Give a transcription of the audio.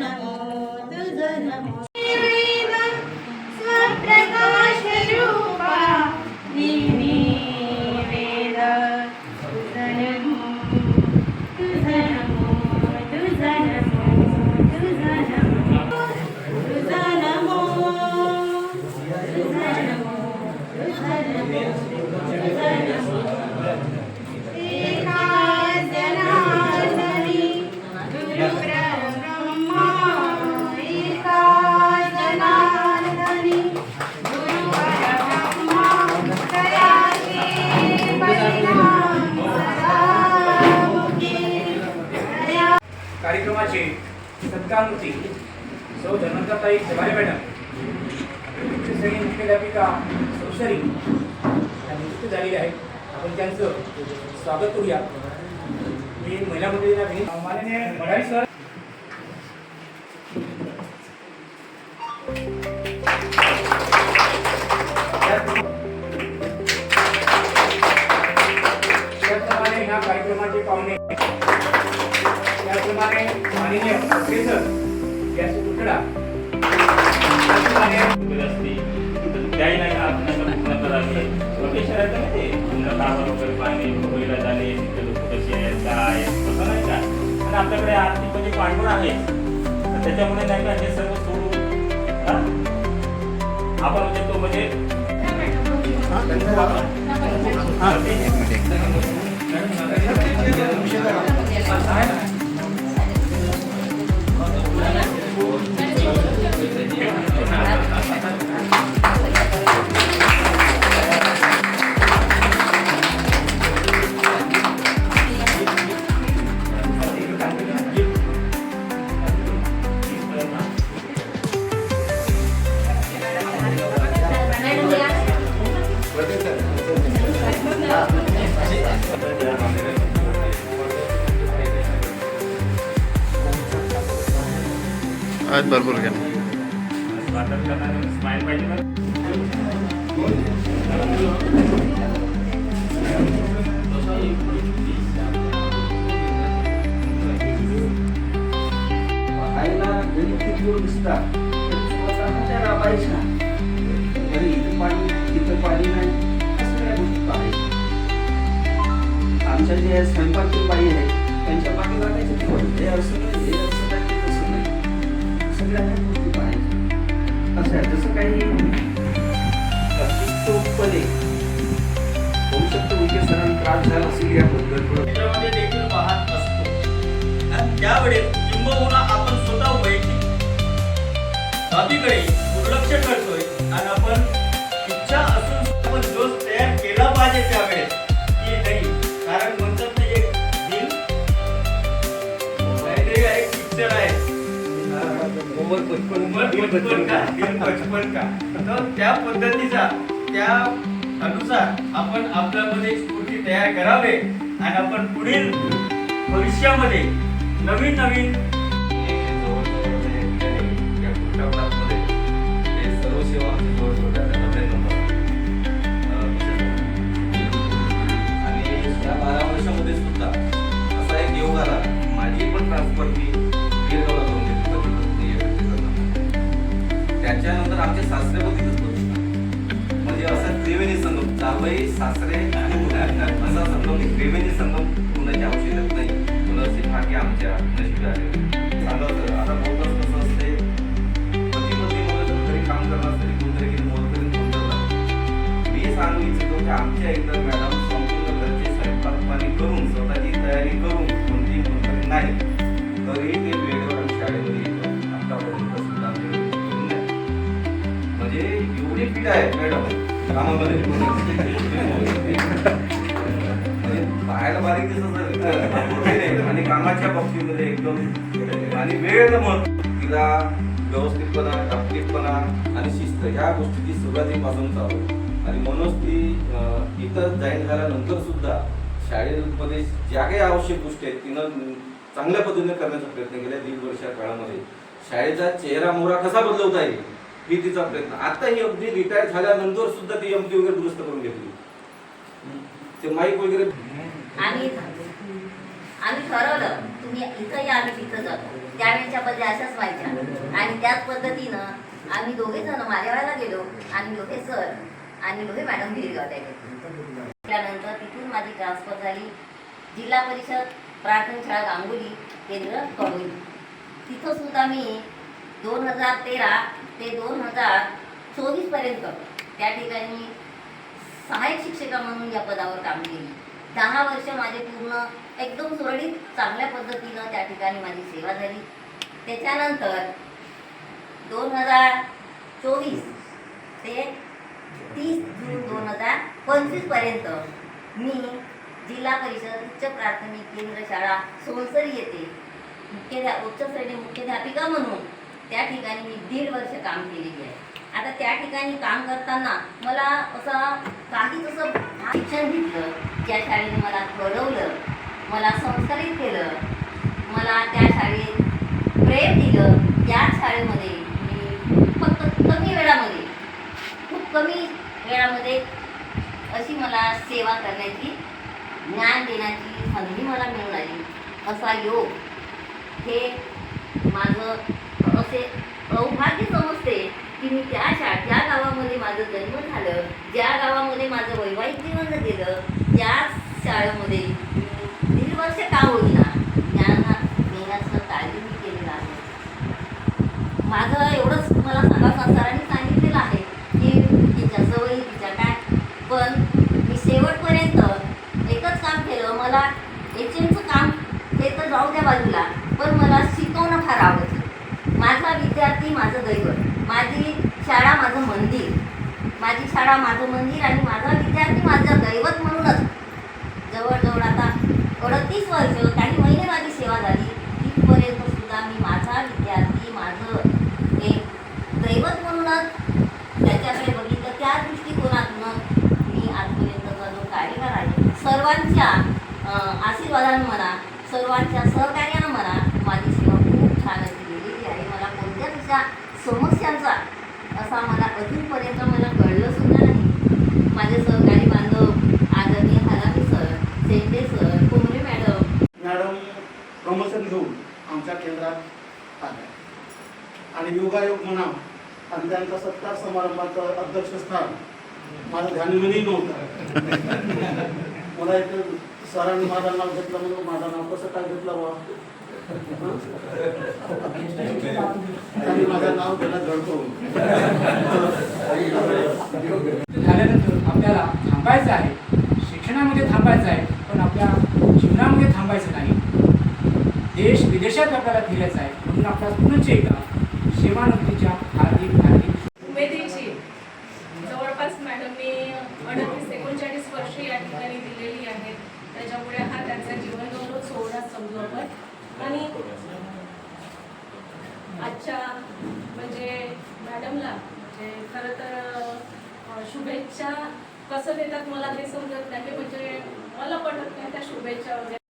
नमो तुझ नमो कार्यक्रमाचे सत्कारमूर्ती सौ धनंताई जवारे मॅडम. सगळी मुख्याध्यापिका सौशरी या नियुक्त झालेली आहेत आपण त्यांचं स्वागत करूया. मी महिला मंडळीला माननीय मडारी सर आर्थिक पांडुर आहे त्याच्यामुळे नाही का हे सर्व सोडून आपण म्हणजे तो म्हणजे हा, सगळ्या भरपूर घ्या आमच्या जे स्वयंपाकची बाई आहे त्यांच्या पाठी लागायचे ते पण असं बाबीकडे दुर्लक्ष करतोय. आणि आपण इच्छा असून आपण जोश तयार केला पाहिजे त्यावेळेस. की नाही? कारण म्हणतात ते एक काहीतरी एक पिक्चर आहे. उमर का? तर त्या पद्धतीचा त्या अनुसार आपण आपल्यामध्ये स्फूर्ती तयार करावे. आणि आपण पुढील भविष्यामध्ये नवीन नवीन जावई सासरे आणि मुलांना असा संगम एक त्रिवेणी संगम होण्याची आवश्यकता नाही. मुलं असे भाग्य आमच्या नशिबी आले सांगा सर आता बोलताच कसं असते. पती पत्नी मुलं घरी काम करणार तरी कोणतरी किती मोलकरीत फोन कोणतं मी सांगू इच्छितो की आमच्या एकदा मॅडम संपूर्ण घरचे स्वयंपाक पाणी करून स्वतःची तयारी करून कोणती मोलकरी नाही. तरी ते वेळेवर शाळेमध्ये येतो आतापर्यंत सुद्धा म्हणजे एवढी पीठ आहे मॅडम. कामामध्ये. कामाच्या बाबतीमध्ये एकदम आणि वेळ मग तिला व्यवस्थितपणा टापटीपणा आणि शिस्त ह्या गोष्टीची सुरुवातीपासून चालू आणि म्हणूनच ती इथं जाईन झाल्यानंतर सुद्धा शाळेमध्ये ज्या काही आवश्यक गोष्टी आहेत तिनं चांगल्या पद्धतीने करण्याचा प्रयत्न केला दीड वर्षा काळामध्ये. शाळेचा चेहरा मोहरा कसा बदलवता येईल ही तिचा प्रयत्न. आता ही अगदी रिटायर झाल्यानंतर सुद्धा ती एमटी वगैरे दुरुस्त करून घेतली. ते माईक वगैरे आणि ठरवलं. तुम्ही इथं या आम्ही तिथं जातो. त्यावेळेच्या पद्धती अशाच व्हायच्या. आणि त्याच पद्धतीनं आम्ही दोघे जण मालेवायला गेलो. आणि दोघे सर आणि दोघे मॅडम गिरगावला गेलो. त्यानंतर तिथून माझी ट्रान्सफर झाली. जिल्हा परिषद प्राथमिक शाळा गांगुली केंद्र कळवली. तिथं सुद्धा मी दोन हजार तेरा ते दोन हजार चोवीसपर्यंत त्या ठिकाणी सहाय्यक शिक्षिका म्हणून या पदावर काम केली. दहा वर्ष माझे पूर्ण एकदम सुरळीत चांगल्या पद्धतीनं त्या ठिकाणी माझी सेवा झाली. त्याच्यानंतर दोन हजार चोवीस ते तीस जून दोन हजार पंचवीसपर्यंत मी जिल्हा परिषद उच्च प्राथमिक केंद्र शाळा सोनसरी येथे मुख्याध्या उच्च श्रेणी मुख्याध्यापिका म्हणून त्या ठिकाणी मी दीड वर्ष काम केलेली आहे. आता त्या ठिकाणी काम करताना मला असं काही असं शिक्षण घेतलं ज्या शाळेने मला घडवलं मला संस्कारित केलं. मला त्या शाळेत प्रेम दिलं. त्याच शाळेमध्ये मी फक्त कमी वेळामध्ये खूप कमी वेळामध्ये अशी मला सेवा करण्याची ज्ञान देण्याची संधी मला मिळून आली. असा योग हे माझं असे अवभाग्य समजते की मी त्या शा ज्या गावामध्ये माझं जन्म झालं ज्या गावामध्ये माझं वैवाहिक जीवन गेलं त्या शाळेमध्ये मी का होईना ज्ञानात देण्याचं काळजी मी केलेलं आहे. माझं एवढंच मला सांगा संसाराने सांगितलेलं आहे की तिच्या सवयी तिच्या काय पण मी शेवटपर्यंत एकच काम केलं. मला HM एच एमचं काम हे तर जाऊ द्या बाजूला पण मला शिकवणं फार आवडतं माझा विद्यार्थी माझं दैवत. माझी शाळा माझं मंदिर. माझी शाळा माझं मंदिर आणि माझा विद्यार्थी माझं दैवत म्हणूनच जवळजवळ अडतीस वर्ष काही महिने माझी सेवा झाली. तिथपर्यंत सुद्धा मी माझा विद्यार्थी माझं एक दैवत म्हणूनच त्याच्याकडे बघितलं. त्या दृष्टिकोनातून मी आजपर्यंत जो कार्यभार आहे सर्वांच्या आशीर्वादानं म्हणा सर्वांच्या सहकार्यानं म्हणा माझी सेवा खूप छान अशी गेलेली आहे. मला कोणत्याच अशा समस्यांचा असा मला अजूनपर्यंत मला कळलं सुद्धा नाही. माझे सहकारी बांधव आदरणीय Halami sir Sende sir Komre madam madam promotion घेऊन आमच्या केंद्रात आल्या आणि योगायोग म्हणा आणि त्यांचा सत्कार समारंभाचं अध्यक्षस्थान माझं ध्यानीमनी नव्हतं. मला एक सरांनी माझं नाव घेतलं म्हणून माझं नाव कसं काय घेतलं बा त्यांनी माझं नाव त्याला घडतो झाल्यानंतर आपल्याला थांबायचं आहे. शिक्षणामध्ये थांबायचं आहे पण आपल्या जीवनामध्ये थांबायचं नाही. देश विदेशात आपल्याला फिरायचं आहे म्हणून आपल्याला पुनश्च एकदा सेवानंदीच्या हार्दिक हार्दिक उमेदीची. जवळपास मॅडमनी अडतीस एकोणचाळीस वर्ष या ठिकाणी दिलेली आहेत. त्याच्यामुळे हा त्यांचा जीवनगौरव सोहळा समजू आपण. आणि आजच्या म्हणजे मॅडमला म्हणजे खरं तर शुभेच्छा कसं देतात मला ते समजत नाही म्हणजे मला पटत नाही त्या शुभेच्छा वगैरे.